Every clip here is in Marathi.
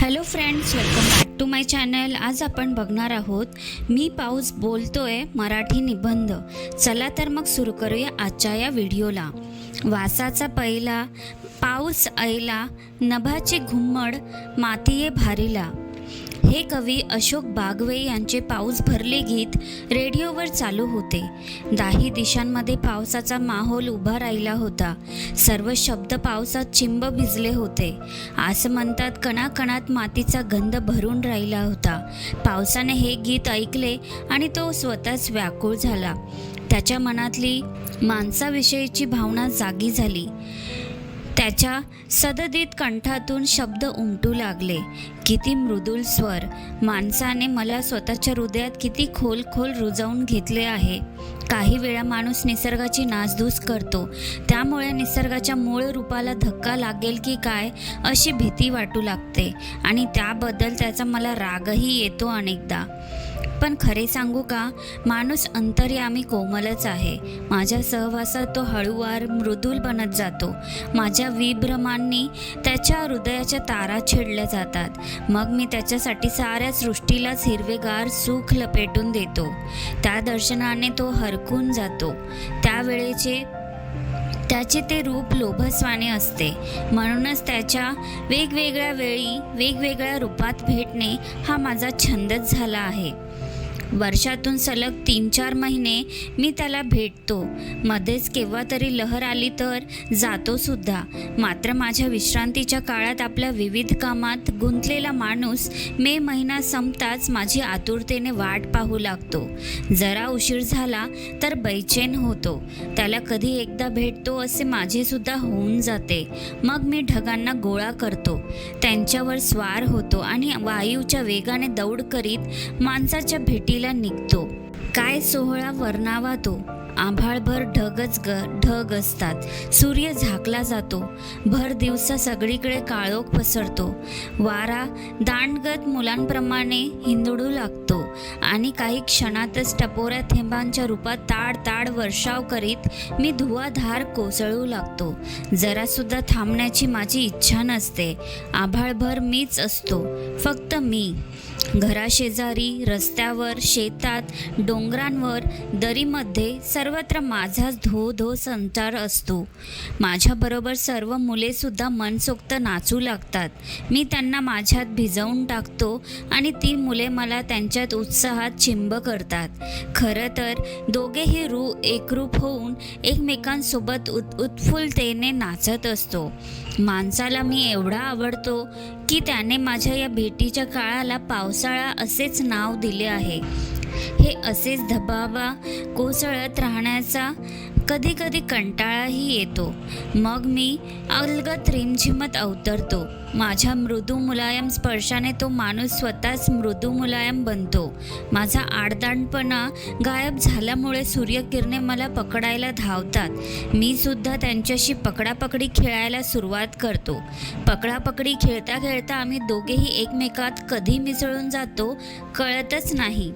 Hello friends welcome back to my channel आज आपण बघणार आहोत मी पाऊस बोलतोय मराठी निबंध. चला तर मग सुरू करूया आजच्या या व्हिडिओला. वासाचा पहिला पाऊस ऐला नभाचे घुम्मड मातीये भारीला. हे कवी अशोक बागवे यांचे पाऊस भरले गीत रेडिओवर चालू होते. दाही दिशांमध्ये पावसाचा माहोल उभा राहिला होता. सर्व शब्द पावसात चिंब भिजले होते. असं म्हणतात कणाकणात मातीचा गंध भरून राहिला होता. पावसाने हे गीत ऐकले आणि तो स्वतःच व्याकुळ झाला. त्याच्या मनातली माणसाविषयीची भावना जागी झाली. त्याच्या सददीत कंठातून शब्द उमटू लागले. किती मृदुल स्वर. माणसाने मला स्वतःच्या हृदयात किती खोल खोल रुजवून घेतले आहे. काही वेळा माणूस निसर्गाची नासधूस करतो. त्यामुळे निसर्गाच्या मूळ रूपाला धक्का लागेल की काय अशी भीती वाटू लागते. आणि त्याबद्दल त्याचा मला रागही येतो अनेकदा. पण खरे सांगू का? माणूस अंतर्यामी कोमलच आहे. माझ्या सहवासात तो हळूवार मृदूल बनत जातो. माझ्या विभ्रमांनी त्याच्या हृदयाच्या तारा छेडल्या जातात. मग मी त्याच्यासाठी साऱ्या सृष्टीलाच हिरवेगार सुख लपेटून देतो. त्या दर्शनाने तो हरकून जातो. त्यावेळेचे त्याचे ते रूप लोभस्वाने असते. म्हणूनच त्याच्या वेगवेगळ्या वेळी वेगवेगळ्या रूपात भेटणे हा माझा छंदच झाला आहे. वर्षातून सलग तीन चार महिने मी त्याला भेटतो. मध्येच केव्हा तरी लहर आली तर जातो सुद्धा. मात्र माझ्या विश्रांतीच्या काळात आपल्या विविध कामात गुंतलेला माणूस मे महिना संपताच माझी आतुरतेने वाट पाहू लागतो. जरा उशीर झाला तर बैचेन होतो. त्याला कधी एकदा भेटतो असे माझे सुद्धा होऊन जाते. मग मी ढगांना गोळा करतो. त्यांच्यावर स्वार होतो आणि वायूच्या वेगाने दौड करीत माणसाच्या भेटीला निघतो. काय सोहळा वर्णावा तो. आभाळभर ढगच ग ढग असतात. सूर्य झाकला जातो. भर दिवसा सगळीकडे काळोख पसरतो. वारा दांडगत मुलांप्रमाणे हिंदडू लागतो. आणि काही क्षणातच टपोऱ्या थेंबांच्या रूपात ताड ताड वर्षाव करीत मी धुवाधार कोसळू लागतो. जरासुद्धा थांबण्याची माझी इच्छा नसते. आभाळभर मीच असतो. फक्त मी. घराशेजारी रस्त्यावर शेतात डोंगरांवर दरीमध्ये सर्वत्र माझाच धो धो संचार असतो. माझ्याबरोबर सर्व मुलेसुद्धा मनसोक्त नाचू लागतात. मी त्यांना माझ्यात भिजवून टाकतो आणि ती मुले मला त्यांच्यात उत्साहात चिंब करतात. खरं तर दोघेही रू एकरूप होऊन एकमेकांसोबत उत उत्फुल्लतेने नाचत असतो. माणसाला मी एवढा आवडतो की त्याने माझ्या या भेटीच्या काळाला कोसळा असेच नाव दिले आहे. हे असेच धबावा कोसळत राहण्याचा कधी कधी कंटाळाही येतो. मग मी अलगत रिमझिमत अवतरतो. माझ्या मृदू मुलायम स्पर्शाने तो माणूस स्वतःच मृदू मुलायम बनतो. माझा आडदांडपणा गायब झाल्यामुळे सूर्यकिरणे मला पकडायला धावतात. मी सुद्धा त्यांच्याशी पकडापकडी खेळायला सुरुवात करतो. पकडापकडी खेळता खेळता आम्ही दोघेही एकमेकात कधी मिसळून जातो कळतच नाही.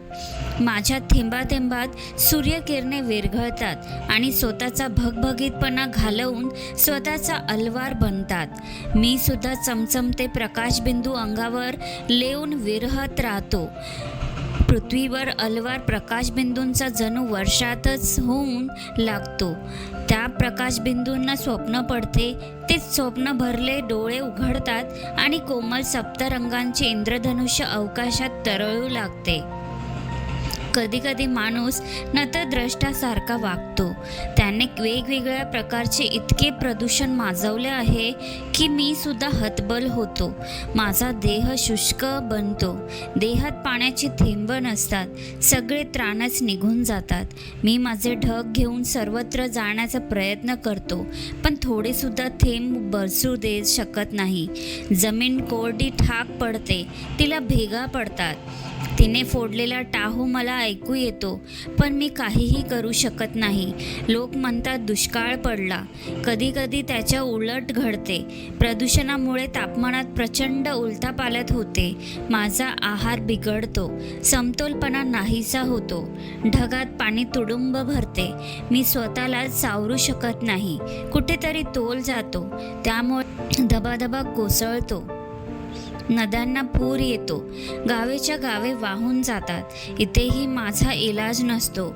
माझ्या थेंबाथेंबात सूर्यकिरणे विरघळतात आणि स्वतःचा भगभगीतपणा घालवून स्वतःचा अलवार बनतात. मी सुद्धा चमचमते प्रकाशबिंदू अंगावर लेऊन विरहत राहतो. पृथ्वीवर अलवार प्रकाशबिंदूंचा जणू वर्षातच होऊन लागतो. त्या प्रकाशबिंदूंना स्वप्न पडते ते स्वप्न भरले डोळे उघडतात आणि कोमल सप्तरंगांचे इंद्रधनुष्य अवकाशात तरळू लागते. कधीकधी माणूस नतद्रष्टासारखा वागतो. त्याने वेगवेगळ्या प्रकारचे इतके प्रदूषण माजवले आहे की मी सुद्धा हतबल होतो. माझा देह शुष्क बनतो. देहात पाण्याची थेंब नसतात. सगळे त्राणच निघून जातात. मी माझे ढग घेऊन सर्वत्र जाण्याचा प्रयत्न करतो पण थोडेसुद्धा थेंब बरसू दे शकत नाही. जमीन कोरडी ठाक पडते तिला भेगा पडतात. तिने फोडलेला टाहू मला ऐकू येतो पण मी काहीही करू शकत नाही. लोक म्हणतात दुष्काळ पडला. कधीकधी त्याच्या उलट घडते. प्रदूषणामुळे तापमानात प्रचंड उलथापालत होते. माझा आहार बिघडतो. समतोलपणा नाहीसा होतो. ढगात पाणी तुडुंब भरते. मी स्वतःला सावरू शकत नाही. कुठेतरी तोल जातो. त्यामुळे धबाधबा कोसळतो. नद्यांना पूर येतो. गावेच्या गावे वाहून जातात. इथेही माझा इलाज नसतो.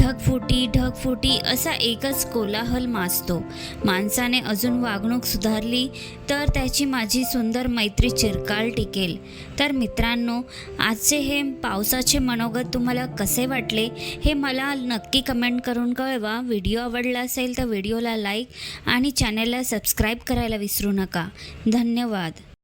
ढगफुटी ढगफुटी असा एकच कोलाहल माजतो. माणसाने अजून वागणूक सुधारली तर त्याची माझी सुंदर मैत्री चिरकाल टिकेल. तर मित्रांनो आजचे हे पावसाचे मनोगत तुम्हाला कसे वाटले हे मला नक्की कमेंट करून कळवा. व्हिडिओ आवडला असेल तर व्हिडिओला लाईक आणि चॅनलला सबस्क्राईब करायला विसरू नका. धन्यवाद.